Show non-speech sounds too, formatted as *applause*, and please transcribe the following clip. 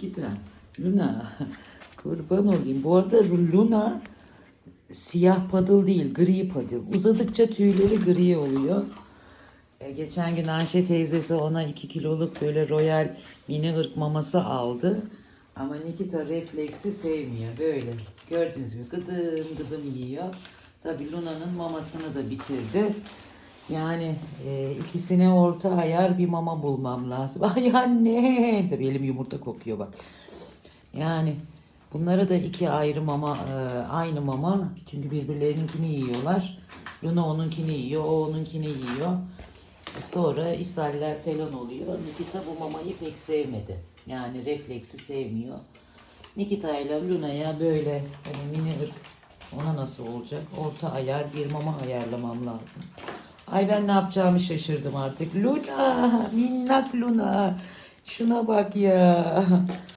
Nikita. Luna. *laughs* Kurban olayım. Bu arada Luna siyah padıl değil, gri padıl. Uzadıkça tüyleri gri oluyor. E, geçen gün Ayşe teyzesi ona 2 kiloluk böyle royal mini ırk maması aldı. Ama Nikita refleksi sevmiyor. Böyle gördüğünüz gibi gıdım gıdım yiyor. Tabii Luna'nın mamasını da bitirdi. Yani e, ikisine orta ayar bir mama bulmam lazım. *laughs* Ay anne. Tabii elim yumurta kokuyor bak. Yani bunlara da iki ayrı mama, e, aynı mama. Çünkü birbirlerininkini yiyorlar. Luna onunkini yiyor, o onunkini yiyor. Sonra ishaller falan oluyor. Nikita bu mamayı pek sevmedi. Yani refleksi sevmiyor. Nikita ile Luna'ya böyle hani mini ırk ona nasıl olacak? Orta ayar bir mama ayarlamam lazım. Ay ben ne yapacağımı şaşırdım artık. Luna, minnak Luna. Şuna bak ya.